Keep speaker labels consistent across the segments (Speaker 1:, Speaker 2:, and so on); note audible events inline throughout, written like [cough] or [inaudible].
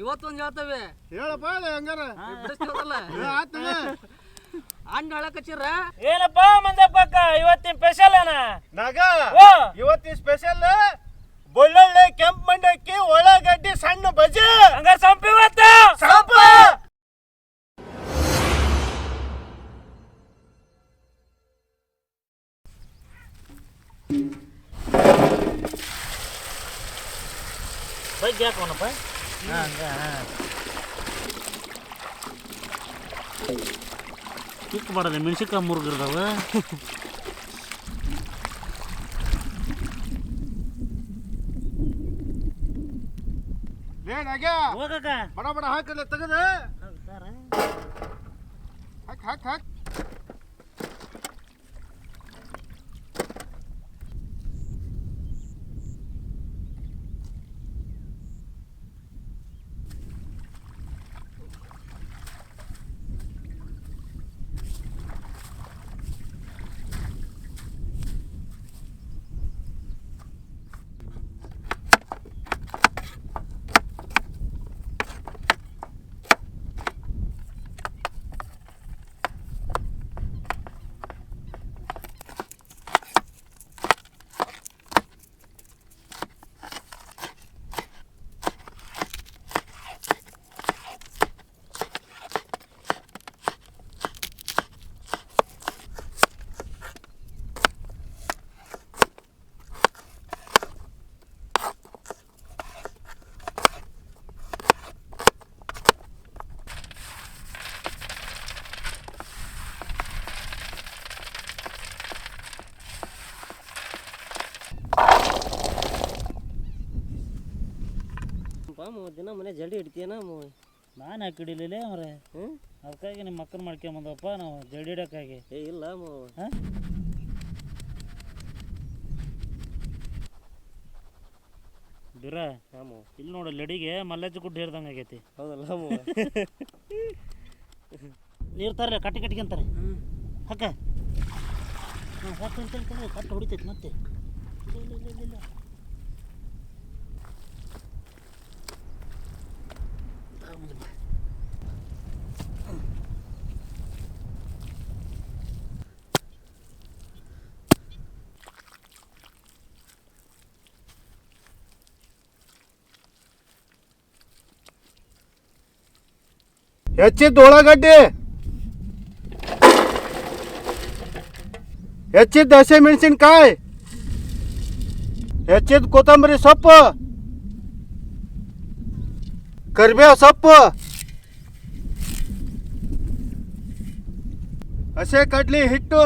Speaker 1: ಇವತ್ತೊಂದು ಹೇಳ್ತೇವೆ.
Speaker 2: ಹೇಳಪ್ಪ ಅಲ್ಲ ಹಂಗಾರ?
Speaker 1: ಬಿಡಿಸ್ತೀವಲ್ಲ?
Speaker 2: ಏ, ಆತ್ ಏನಪ್ಪಾ
Speaker 1: ಹಣ್ಣು ಹೇಳಕಚ್ಚಿರ
Speaker 3: ಏನಪ್ಪ ಇವತ್ತಿನ ಸ್ಪೆಷಲ್ ಏನ?
Speaker 2: ನಗ
Speaker 3: ಓ.
Speaker 2: ಇವತ್ತಿನ ಸ್ಪೆಷಲ್ ಬೆಳ್ಳುಳ್ಳಿ ಕೆಂಪು ಮಂಡಕ್ಕಿ ಉಳ್ಳಾಗಡ್ಡಿ ಸಣ್ಣ ಬಜೆ
Speaker 3: ಹಂಗ ಇವತ್ತು ಇವತ್ತ.
Speaker 2: ಸಾಂಪ.
Speaker 3: ಬಗ್ಗೆ ಹಾಕೋಣಪ್ಪ. ಹಂಗ ಕಿಕ್ ಮಾಡದೆ ಮೆಣಸಿನ್ಕಾಯಿ ಮುರುಗಿರ್ದಾವ ಹೋಗಕ್ಕ.
Speaker 2: ಬಡ ಬಡ ಹಾಕಲ್ಲ ತೆಗದ. ಹಾಕಿ ಹಾಕಿ ಹಾಕ್.
Speaker 1: ಮೂವತ್ತು ದಿನ ಮನೆ ಜಲ್ದಿ ಹಿಡ್ತೀಯನ
Speaker 3: ನಾನು ಯಾಕೆ ಹಿಡಿಲಿಲ್ಲ ಅವ್ರೆ?
Speaker 1: ಹ್ಞೂ
Speaker 3: ಅದಕ್ಕಾಗಿ ನಿಮ್ಮ ಮಕ್ಕಳು ಮಾಡ್ಕೊಂಬಂದಪ್ಪ ನಾವು ಜಲ್ದಿ ಹಿಡಕ್ಕಾಗಿ
Speaker 1: ಏ ಇಲ್ಲ ಮಾವ
Speaker 3: ಹಾಂ? ಬಿರ
Speaker 1: ಹಾಂ ಮಾವ
Speaker 3: ಇಲ್ಲಿ ನೋಡು ಲಡಿಗೆ ಮಲ್ಲಜ್ಜ ಗುಡ್ಡ ಹಿಡ್ದಂಗೆ ಆಗೈತಿ.
Speaker 1: ಹೌದಲ್ಲ ಮಾವ
Speaker 3: ನೀರು ತರ ಕಟ್ಟಿ ಕಟ್ಟಿಗೆ ಹಕ್ಕ. ಹಾಂ ಕಟ್ಟು ಹೊಡಿತೈತಿ ಮತ್ತೆ. ಇಲ್ಲ, ಇಲ್ಲ, ಇಲ್ಲ, ಇಲ್ಲ.
Speaker 2: याचे दोळा गड्डे याचे दशे मेणसिन काय? याचे कोथंबरी सोप्प ಕರಿಬೇವು ಸೊಪ್ಪು ಹಸೆ ಕಡ್ಲಿ ಹಿಟ್ಟು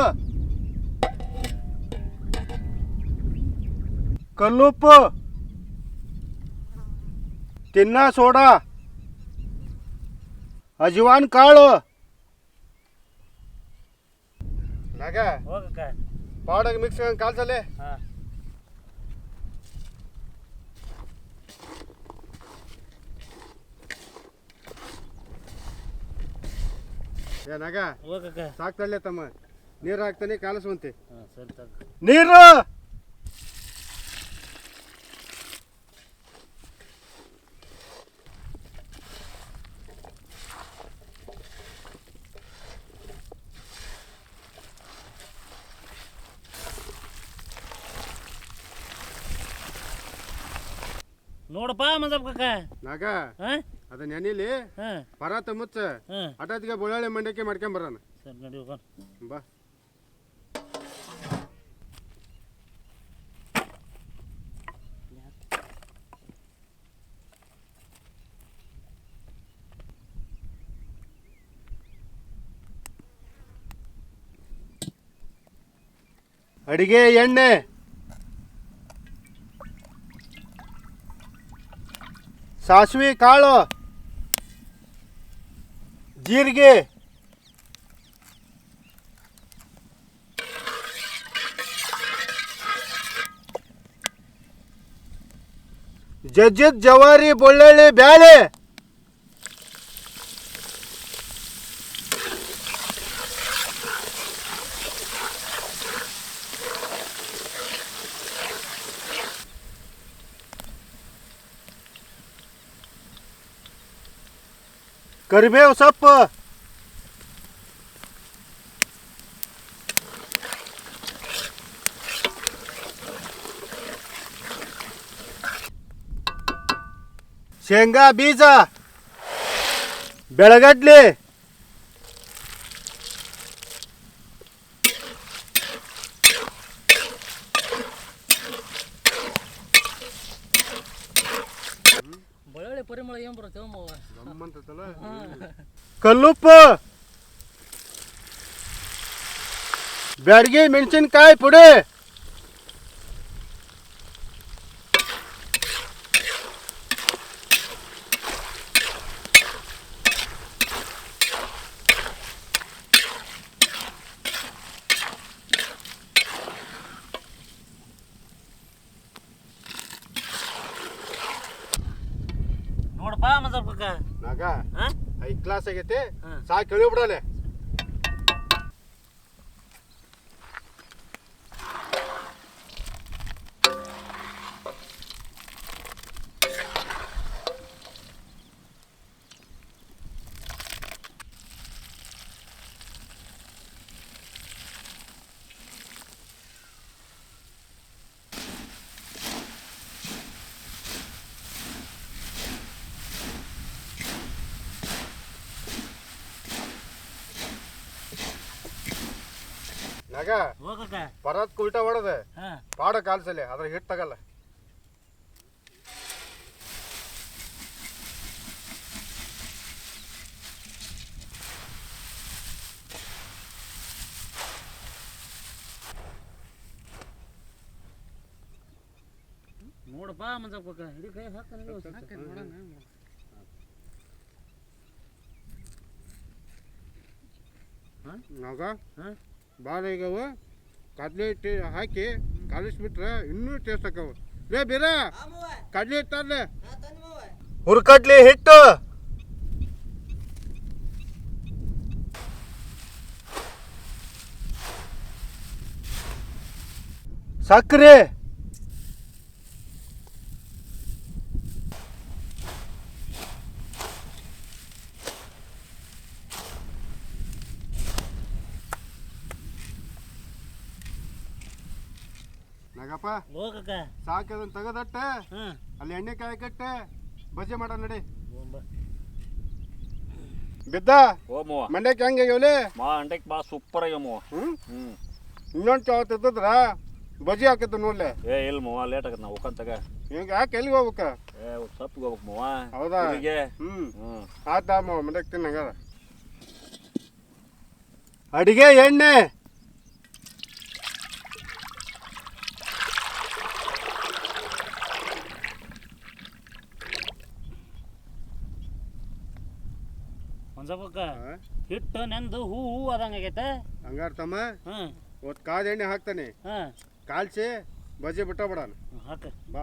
Speaker 2: ಕಲ್ಲುಪ್ಪು ತಿನ್ನ ಸೋಡಾ ಅಜವಾನ್ ಕಾಳು ನಾಗ
Speaker 3: ಹೋಗಕ್ಕ
Speaker 2: ಪಾಡಾಗ ಮಿಕ್ಸ್ ಕಾಲ್ಸಲೆ
Speaker 3: ಹಾಂ
Speaker 2: ಏ ನಗ.
Speaker 3: ಹೋಗಕ್ಕ.
Speaker 2: ತಮ್ಮ. ನೀರು ಹಾಕ್ತಾನೆ ಕಾಲಿಸುವಂತೆ.
Speaker 3: ಹಾಂ ಸರಿ ತಗ.
Speaker 2: ನೀರು!
Speaker 3: ನೋಡಪ್ಪ ಮದಪ್ಪ ಕಕ್ಕ
Speaker 2: ನಾಗ.
Speaker 3: ಹಾಂ?
Speaker 2: ಅದ ನೆನಿಲಿ
Speaker 3: ಹಾಂ.
Speaker 2: ಪರಾತ ಮುಚ್ಚ
Speaker 3: ಹಾಂ.
Speaker 2: ಹಠಾತ್ಗೆ ಬಳ್ಳೊಳ್ಳಿ ಮಂಡಕ್ಕಿ ಮಾಡ್ಕೊಂಬರೋಣ
Speaker 3: ಸರಿ ನಡಿ ಹೋಗೋಣ.
Speaker 2: ಬಾ. ಅಡಿಗೆ ಎಣ್ಣೆ. ಸಾಸಿವೆ ಕಾಳು. ಜೀರಿಗೆ ಜಜ್ಜಿದ ಜವಾರಿ ಬೆಳ್ಳುಳ್ಳಿ ಬ್ಯಾಳೆ ಕರಿಬೇವು ಸೊಪ್ಪು ಶೇಂಗಾ ಬೀಜ ಬೆಳಗಡ್ಲಿ
Speaker 1: ಪರಿಮಳ ಏನು ಬರುತ್ತೆ
Speaker 2: ಕಲ್ಲುಪ್ಪು ಬ್ಯಾಡಗಿ ಮೆಣಸಿನ್ಕಾಯಿ ಪುಡಿ
Speaker 3: ನೋಡಪ್ಪ ಮಜಾಕ
Speaker 2: ನಾಗ
Speaker 3: ಹಾ
Speaker 2: ಐದು ಕ್ಲಾಸ್ ಆಗೈತಿ
Speaker 3: ಹಾ.
Speaker 2: ಸಾಕ್ ಕೇಳಿ ಬಿಡಲೆ ನಾಗ
Speaker 3: ಹೋಗಕ್ಕ.
Speaker 2: ಪರತ್ ಉಲ್ಟಾ ಹೊಡೆದ.
Speaker 3: ಹಾ.
Speaker 2: ಪಾಡ ಕಾಲ್ಸಲೆ ಅದ್ರ ಹಿಟ್ ತಗಲ್ಲ.
Speaker 3: ನೋಡಪ್ಪ ಮಂಜಪ್ಪಕ್ಕ ಹಿಡಿ ಕೈ ಹಾಕ
Speaker 2: ನಾಗ
Speaker 3: ಹಾ?
Speaker 2: ಭಾಳ ಈಗವು ಕಡ್ಲೆ ಹಿಟ್ಟು ಹಾಕಿ ಕಲಿಸ್ಬಿಟ್ರೆ ಇನ್ನೂ ಟೇಸ್ಟ್ ಆಕವು ಲೇ ಬೀರ ಕಡ್ಲೆ ಹಿಟ್ಟು ಅಲ್ಲೇ ಹುರ್ಕಡ್ಲಿ ಹಿಟ್ಟು. ಸಕ್ಕರೆ ನಾಗಪ್ಪ.
Speaker 3: ಹೋಗಕ್ಕ
Speaker 2: ತೆಗೆದಟ್ಟ.
Speaker 3: ಹಾ.
Speaker 2: ಅಲ್ಲಿ ಎಣ್ಣೆ ಕಾಯಿ ಕಟ್ಟ. ಬಜೆ ಮಾಡ ನಡಿ. ಬಿದ್ದ?
Speaker 4: ಓ ಹೆಂಗ
Speaker 2: ಮಂಡ್ಯಕ್ಕೆ ಹೆಂಗೆ ಆಗ್ಯಾವಲೆ
Speaker 4: ಮಾ ಅಂಡಕ್ಕೆ ಬಾ ಸೂಪರ್ ಆಗ್ಯಾವ ಹ್ಞೂ
Speaker 2: ಹ್ಞೂ
Speaker 4: ಹ್ಮ್.
Speaker 2: ಇನ್ನೊಂದು ಚಾವತ್ ಇದ್ದದ್ರ? ಬಜಿ ಹಾಕಿದ್ದು ನೋಡ್ಲೆ
Speaker 4: ಏ ಇಲ್ಲ ಮೋ ಲೇಟ್ ಆಗತ್ ನಾವು ಹೋಗಂತಾಗ
Speaker 2: ಹಿಂಗ ಯಾಕೆ ಎಲ್ಲಿಗೆ ಹೋಗ್ಬೇಕ?
Speaker 4: ಏ ಸಪ್ಪಿಗೆ ಹೋಗ್ಬೇಕು ಮೋ
Speaker 2: ಹೌದಾ? ಹ್ಮ್.
Speaker 4: ಹ್ಮ್.
Speaker 2: ಆತ ಮಂಡ್ಯಕ್ಕೆ ತಿನ್ನಂಗಾರ ಅಡಿಗೆ ಎಣ್ಣೆ.
Speaker 3: ಮಂಜಪ್ಪಕ್ಕ ಹಿಟ್ಟು ನೆಂದು ಹೂ ಹೂ ಅದಂಗ ಆಗೈತೆ.
Speaker 2: ಹಂಗಾರ ತಮ್ಮ
Speaker 3: ಹ್ಮ್
Speaker 2: ಒಟ್ಟು ಕಾದ ಎಣ್ಣೆ ಹಾಕ್ತಾನೆ.
Speaker 3: ಹಾಂ.
Speaker 2: ಕಾಲ್ಸಿ ಬಜ್ಜಿ ಬಿಟ್ಟ ಬಿಡಾನ
Speaker 3: ಹಾಕ.
Speaker 2: ಬಾ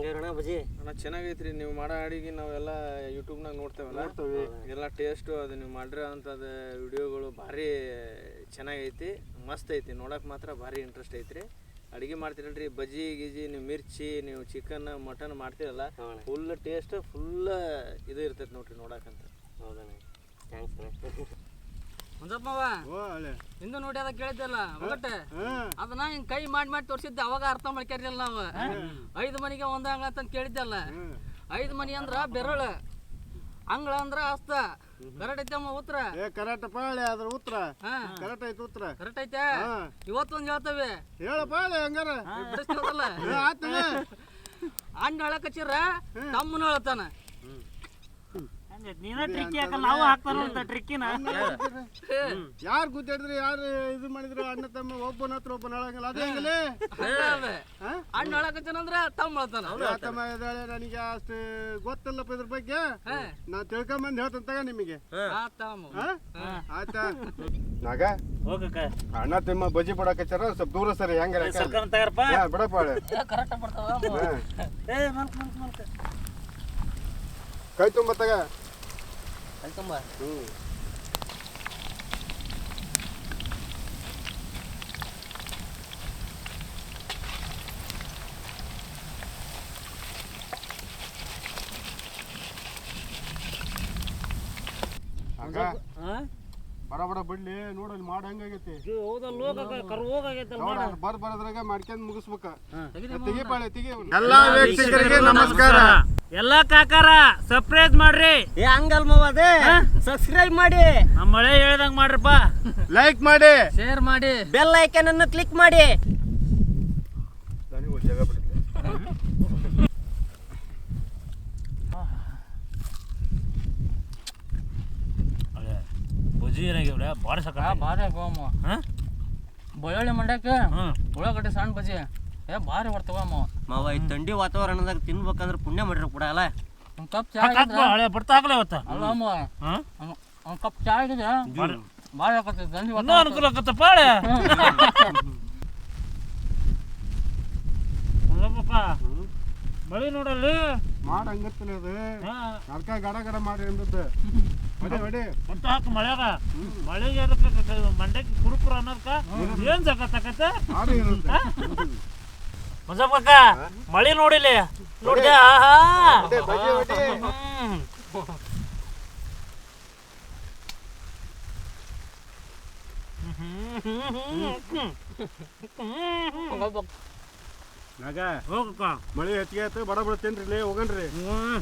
Speaker 5: ಹೆಂಗಿರೋಣ ಬಜಿ
Speaker 6: ಅಣ್ಣ ಚೆನ್ನಾಗೈತ್ರಿ. ನೀವು ಮಾಡೋ ಅಡಿಗೆ ನಾವೆಲ್ಲ ಯೂಟ್ಯೂಬ್ನಾಗ ನೋಡ್ತೇವಲ್ಲ?
Speaker 2: ನೋಡ್ತೇವೆ.
Speaker 6: ಎಲ್ಲ ಟೇಸ್ಟು ಅದು ನೀವು ಮಾಡಿರೋ ಅಂಥದ್ದು ವಿಡಿಯೋಗಳು ಭಾರಿ ಚೆನ್ನಾಗೈತಿ ಮಸ್ತ್ ಐತಿ. ನೋಡಕ್ಕೆ ಮಾತ್ರ ಭಾರಿ ಇಂಟ್ರೆಸ್ಟ್ ಐತ್ರಿ. ಅಡಿಗೆ ಮಾಡ್ತಿರಲ್ರಿ ಬಜ್ಜಿ ಗಿಜಿ ನೀವು ಮಿರ್ಚಿ ನೀವು ಚಿಕನ್ ಮಟನ್ ಮಾಡ್ತೀರಲ್ಲ ಫುಲ್ ಟೇಸ್ಟ್ ಫುಲ್ ಇದು ಇರ್ತೈತೆ ನೋಡ್ರಿ ನೋಡಕ್ಕಂತ.
Speaker 5: ಹೌದಾ ಥ್ಯಾಂಕ್ಸ್
Speaker 1: ಮುಂಜಪ್ಪವ ಹಿಂದೆ ನೋಡಿ ಅದ ಕೇಳಿದ್ದಲ್ಲ ಒಗಟ್ಟೆ ಅದನ್ನ ಹಿಂಗ್ ಕೈ ಮಾಡಿ ಮಾಡಿ ತೋರಿಸಿದ್ದೆ ಅವಾಗ ಅರ್ಥ ಮಾಡ್ಕ್ಯಾರಿಲ್ಲ ನಾವು. ಐದು ಮನಿಗೆ ಒಂದಂಗ ಅಂತ ಕೇಳಿದ್ದಲ್ಲ. ಐದು ಮನಿ ಅಂದ್ರ ಬೆರಳು ಅಂಗಳ ಅಂದ್ರ ಹಸ್ತ ಕರೆಕ್ಟ್ ಐತಮ್ಮ ಅಮ್ಮ ಉತ್ತರ
Speaker 2: ಕರೆಕ್ಟ್ ಪಾಳೆ ಅದ್ರ ಉತ್ತರ ಕರೆಕ್ಟ್ ಐತೆ ಉತ್ತರ
Speaker 1: ಕರೆಕ್ಟ್ ಐತೆ
Speaker 2: ಇವತ್ತು
Speaker 1: ಇವತ್ತೊಂದ್ ಹೇಳ್ತೇವೆ.
Speaker 2: ಹಳೆ ಹಂಗಾರ. ಏ, ಆತನ. [laughs]
Speaker 1: ಅಣ್ಣ ಹೇಳಕಚ್ಚಿರ ತಮ್ಮನ ಹೇಳ್ತಾನ
Speaker 3: ನೀನ ಟ್ರಿಕ್ ಯಾಕಲ್ಲ ನಾವು ಹಾಕ್ತಾರ ಅಂತ ಟ್ರಿಕ್ಕಿನ
Speaker 2: ಯಾರು ಕೂತಾಡಿದ್ರಿ ಯಾರು ಇದು ಮಾಡಿದ್ರು ಅಣ್ಣ ತಮ್ಮ ಒಬ್ಬನ ಹತ್ರ ಒಬ್ಬನ ಹೇಳಂಗಿಲ್ಲ. ಅದೇ ಹೆಂಗಲೇ?
Speaker 1: ಅಣ್ಣ ಹೇಳಕತ್ತಾನಂದ್ರ ತಮ್ಮ ಹೇಳ್ತಾನ.
Speaker 2: ತಮ್ಮ ಇದ್ದಾಳೆ ನನಗೆ ಅಷ್ಟು ಗೊತ್ತಲ್ಲಪ್ಪ ಇದ್ರ ಬಗ್ಗೆ. ನಾ ತಿಳ್ಕೊಂಬಂದು ಹೇಳ್ತಂತ ತಗ ನಿಮಗೆ.
Speaker 1: ಆ ತಮ್ಮ
Speaker 2: ಆಯ್ತಾ [laughs] ನಾಗ?
Speaker 3: ಹೋಗಕ್ಕ
Speaker 2: ಅಣ್ಣ ತಮ್ಮ ಬಜ್ಜಿ ಬಿಡಕತ್ತಾರ ಸ್ವಲ್ಪ ದೂರ ಸರಿ
Speaker 3: ಹೆಂಗ
Speaker 2: ಬಿಡಪ್ಪ
Speaker 1: ಕರೆಕ್ಟ್ ಬರ್ತಾವ
Speaker 3: ಏ ಮಲ್ಕ ಮಲ್ಕ
Speaker 2: ಕೈ ತುಂಬ ಹಂಗ ಬಡ ಬಡ ಬಿಡ್ಲಿ ನೋಡಲ್ಲಿ ಮಾಡ ಹಂಗಾಗೈತಿ. ಬರ್ ಬರದ್ರಾಗ ಮಾಡ್ಕೊಂಡ್ ಮುಗಿಸ್ಬೇಕ. ತೆಗಿ ಎಲ್ಲಾ ವೀಕ್ಷಕರಿಗೆ ನಮಸ್ಕಾರ.
Speaker 3: ಎಲ್ಲ ಕಾಕಾರ ಸರ್ಪ್ರೈಸ್ ಮಾಡ್ರಿ.
Speaker 5: ಏ ಹಂಗಲ್ ಮಾವ ಅದೇ. ಸಬ್ಸ್ಕ್ರೈಬ್ ಮಾಡಿ.
Speaker 3: ನಮ್ಮ ಮಳೆ ಹೇಳ್ದಂಗ್ ಮಾಡ್ರಪ್ಪ.
Speaker 2: ಲೈಕ್ ಮಾಡಿ.
Speaker 1: ಶೇರ್ ಮಾಡಿ.
Speaker 5: ಬೆಲ್ ಐಕನ್ ಅನ್ನು ಕ್ಲಿಕ್ ಮಾಡಿ.
Speaker 2: ಬಜಿ ಜಾಗ ಬಿಡುತ್ತೆ
Speaker 3: ಸಕ ಏನಾಗ್ಯಾವ್ರೆ ಭಾಳ ಸಾಕ
Speaker 1: ಆ ಭಾರಿ ಅಮ್ಮ
Speaker 3: ಹಾಂ?
Speaker 1: ಬೆಳ್ಳುಳ್ಳಿ ಮಂಡ್ಯಕ್ಕೆ
Speaker 3: ಹ್ಞೂ
Speaker 1: ಉಳ್ಳಾಗಡ್ಡಿ ಸಣ್ಣ ಬಜ್ಜಿ. ಏ ಭಾರಿ ಬರ್ತಾವ ಅಮ್ಮ
Speaker 5: ಮಾವ ಈ ಥಂಡಿ ವಾತಾವರಣದಾಗ ತಿನ್ಬೇಕಂದ್ರೆ ಪುಣ್ಯ ಮಾಡಿರ ಕೂಡ ಅಲ್ಲ.
Speaker 1: ಒಂದ್ ಕಪ್ ಚಾ
Speaker 3: ಹಾಕ್ ಹಳೆ ಬರ್ತಾ ಹಾಕ್ಲೆ ಅವತ್ತ
Speaker 1: ಅಲ್ಲ ಅಮ್ಮ
Speaker 3: ಹಾಂ?
Speaker 1: ಒಂದ್- ಒಂದ್ ಕಪ್ ಚಾ ಆಗಿದ್ರ ಭಾರಿ
Speaker 3: ಇನ್ನೂ ಅನುಕೂಲ ಹಳೆ ನೋಡಲ್ಲಿ?
Speaker 2: ಮಾಡ ಹಂಗತ್ತಲ್ಲ ಅದು.
Speaker 3: ಹಾಂ.
Speaker 2: ಅದ್ಕ ಗಡ ಗಡ ಮಾಡಿ ಅಂದದ್ದು. ಹೊಡಿ ಹೊಡಿ.
Speaker 3: ಹಾಕ ಮಳೆ ಅದ ಮಳೆಗೆ ಅದಕ್ಕೆ ಮಂಡಕ್ಕಿ ಕುರುಕುರು ಅನ್ನೋದಕ್ಕ ಏನ್ ಸಕತ್ತಕತ್ತ
Speaker 2: ಭಾರಿ ಇರುತ್ತೆ.
Speaker 3: ಮುಜಪ್ಪಕ್ಕ ಮಳಿ ನೋಡಿಲಿ?
Speaker 2: ನೋಡಿದೆ ಆಹಾ.
Speaker 3: ಹೋಗಕ್ಕ
Speaker 2: ಮಳಿ ಹೆಚ್ಚಿಗೆ ಆಯ್ತು ಬಡ ಬಡ ತಿನ್ರಿ ಹೋಗನ್ರಿ.
Speaker 3: ಹ್ಮ್.